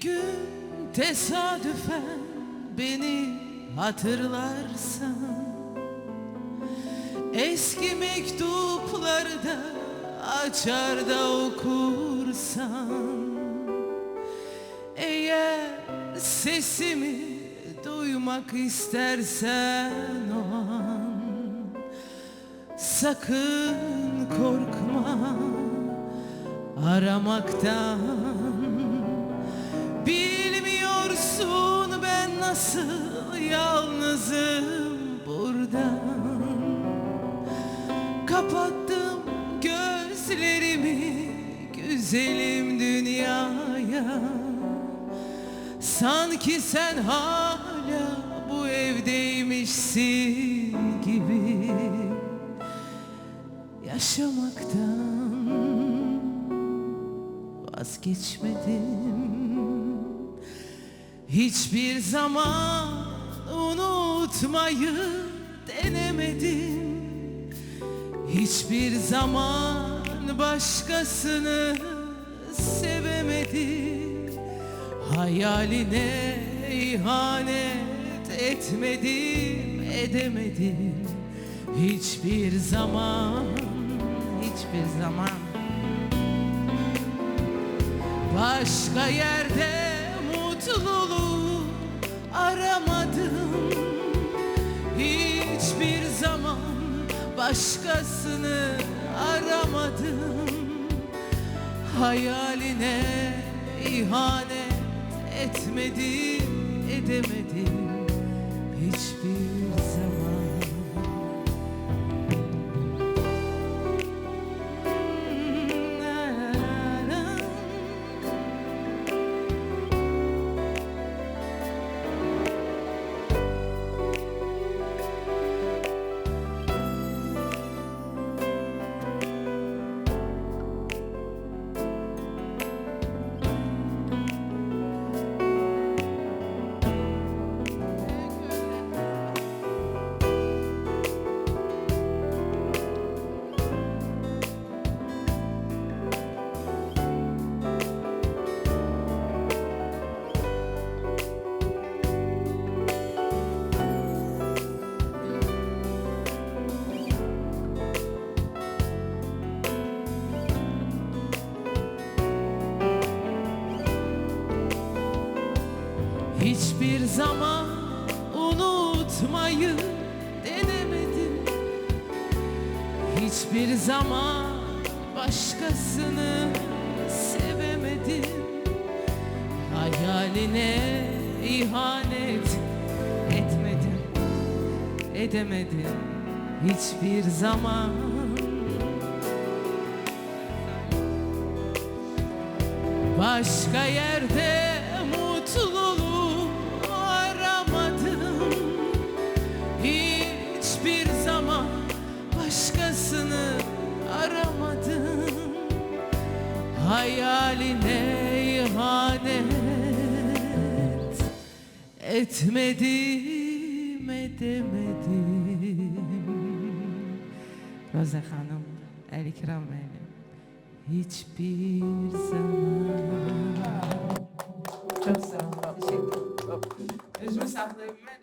Gün tesadüfen beni hatırlarsan Eski mektupları da açar da okursan Eğer sesimi duymak istersen o an Sakın korkma aramaktan Bilmiyorsun ben nasıl yalnızım burada Kapattım gözlerimi güzelim dünyaya. Sanki sen hala bu evdeymişsin gibi. Yaşamaktan vazgeçmedim Hiçbir zaman unutmayı denemedim. Hiçbir zaman başkasını sevemedim. Hayaline ihanet etmedim, edemedim. Hiçbir zaman, hiçbir zaman. Başka yerde mutluluğu aramadım. Hiçbir zaman başkasını aramadım. Hayaline ihanet etmedim, edemedim Hiçbir Hiçbir zaman unutmayı denemedim. Hiçbir zaman başkasını sevemedim. Hayaline ihanet etmedim Edemedim. Hiçbir zaman. Başka yerde aramadım Hayaline ihanet etmedim, edemedim Roza Hanım, El İkram benim Hiçbir zaman Çok sağ ol. Teşekkür ederim. Özümü saklayabilmedim.